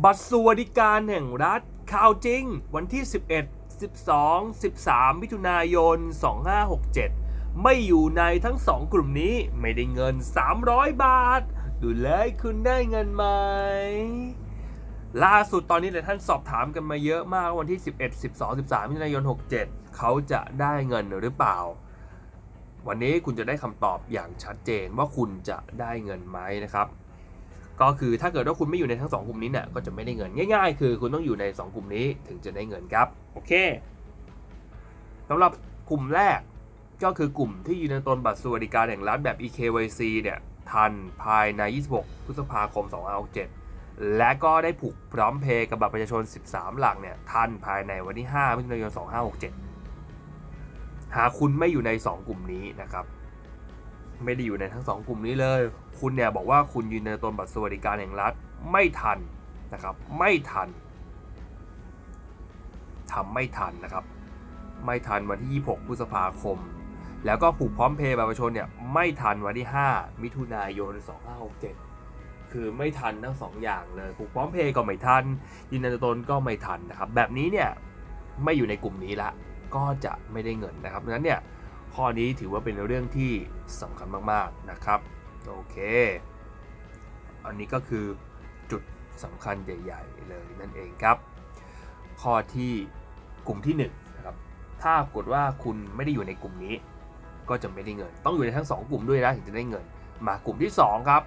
บัตรสวัสดิการแห่งรัฐข่าวจริง วันที่ 11 12 13 มิถุนายน 2567 ไม่อยู่ในทั้งสองกลุ่มนี้ไม่ได้เงิน 300 บาท ดูเลยคุณได้เงินไหม ล่าสุดตอนนี้เลยท่านสอบถามกันมาเยอะมากวันที่ 11 12 13 มิถุนายน 67 เขาจะได้เงินหรือเปล่า วันนี้คุณจะได้คำตอบอย่างชัดเจนว่าคุณจะได้เงินไหมนะครับ ก็คือถ้าเกิดว่าคุณไม่อยู่ในทั้งสองกลุ่มนี้เนี่ยก็จะไม่ได้เงินง่าย ๆ คือคุณต้องอยู่ใน 2 กลุ่มนี้ถึงจะได้เงินครับโอเคสำหรับกลุ่มแรกก็คือกลุ่มที่ยืนในตนบัตรสวัสดิการแห่งรัฐแบบ EKYC เนี่ยทันภายใน 26 พฤษภาคม 2567 และก็ได้ผูกพร้อมเพย์กับบัตรประชาชน 13 หลักเนี่ยทันภายในวันที่ 5 มิถุนายน 2567 หากคุณไม่อยู่ใน 2 กลุ่มนี้นะครับ ไม่ได้อยู่ในทั้ง 2 กลุ่มนี้เลย คุณเนี่ยบอกว่าคุณยืนในตนบัตรสวัสดิการแห่งรัฐไม่ทันนะครับ ไม่ทันทำไม่ทันนะครับ ไม่ทันวันที่ 26 พฤษภาคม แล้วก็ผูกพร้อมเพย์บัตรประชาชนเนี่ยไม่ทันวันที่ 5 มิถุนายน 2567 คือไม่ทันทั้งสองอย่างเลย ผูกพร้อมเพย์ก็ไม่ทัน ยืนยันตนก็ไม่ทันนะครับ แบบนี้เนี่ยไม่อยู่ในกลุ่มนี้ละ ก็จะไม่ได้เงินนะครับดังนั้นเนี่ย ข้อนี้ถือว่าเป็นเรื่องที่สำคัญมากๆนะครับ โอเค อันนี้ก็คือจุดสำคัญใหญ่ ๆ เลยนั่นเองครับ ข้อที่กลุ่มที่1นงนะครับ ถ้ากฏว่าคุณไม่ได้อยู่ในกลุ่มนี้ ก็จะไม่ได้เงิน ต้องอยู่ในทั้ง 2 กลุ่มด้วยนะถึงจะได้เงิน มากลุ่มที่ 2 ครับ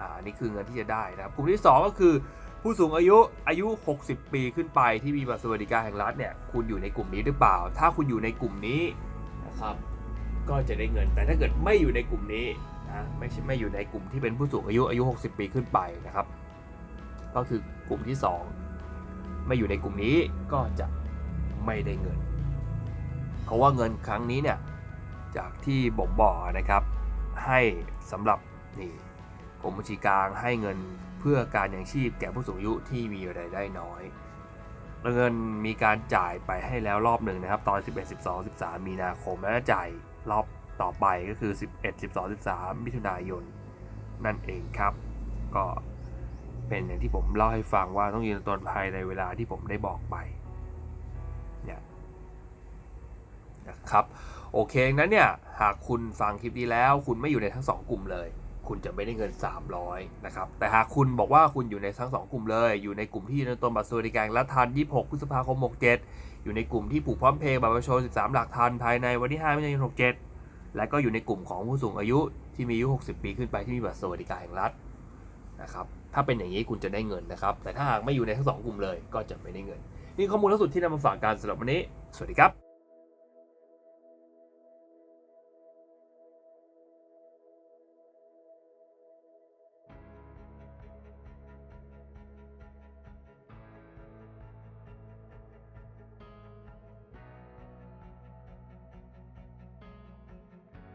อ่านี่คือเงินที่จะได้นะครับ กลุ่มที่ 2 ก็คือผู้สูงอายุอายุ 60 ปีขึ้นไปที่มีบัตรสวัสดิการแห่งรัฐเนี่ย คุณอยู่ในกลุ่มนี้หรือเปล่า ถ้าคุณอยู่ในกลุ่มนี้นะครับ ก็จะได้เงิน แต่ถ้าเกิดไม่อยู่ในกลุ่มนี้นะไม่ใช่ไม่อยู่ในกลุ่มที่เป็นผู้สูงอายุอายุ 60 ปีขึ้นไปนะครับ ก็คือกลุ่มที่ 2 ไม่อยู่ในกลุ่มนี้ก็จะไม่ได้เงิน เพราะว่าเงินครั้งนี้เนี่ยจากที่บ่มบอกนะครับ ให้สำหรับนี่กรมบัญชีกลางให้เงินเพื่อการยังชีพแก่ผู้สูงอายุที่มีรายได้น้อยแล้วเงินมีการจ่ายไปให้แล้วรอบหนึ่งนะครับ ตอน 11 12 13 มีนาคมแล้วจ่าย รอบต่อไปก็คือ 11 12 13 มิถุนายน นั่นเองครับ ก็เป็นอย่างที่ผมเล่าให้ฟังว่าต้องยืนตนภายในเวลาที่ผมได้บอกไปเนี่ยนะครับโอเคงั้นเนี่ยหากคุณฟังคลิปนี้แล้ว คุณไม่อยู่ในทั้ง 2 กลุ่มเลย คุณจะไม่ได้เงิน 300นะครับ แต่หากคุณบอกว่าคุณอยู่ในทั้ง 2 กลุ่มเลย อยู่ในกลุ่มที่ยู่ในต้นบัตรสวัสดิการและทัน 26 พฤษภาคม 67 อยู่ในกลุ่มที่ผูกพร้อมเพย์บัตรประชาชน 13 หลักทันภายในวันที่5มิถุนายน67 และก็อยู่ในกลุ่มของผู้สูงอายุที่มีอายุ 60 ปีขึ้นไปที่มีบัตรสวัสดิการแห่งรัฐนะครับ ถ้าเป็นอย่างนี้คุณจะได้เงินนะครับ แต่ถ้าหากไม่อยู่ในทั้งสองกลุ่มเลย ก็จะไม่ได้เงิน นี่ข้อมูลล่าสุดที่นำมาฝากกันสำหรับวันนี้ สวัสดีครับ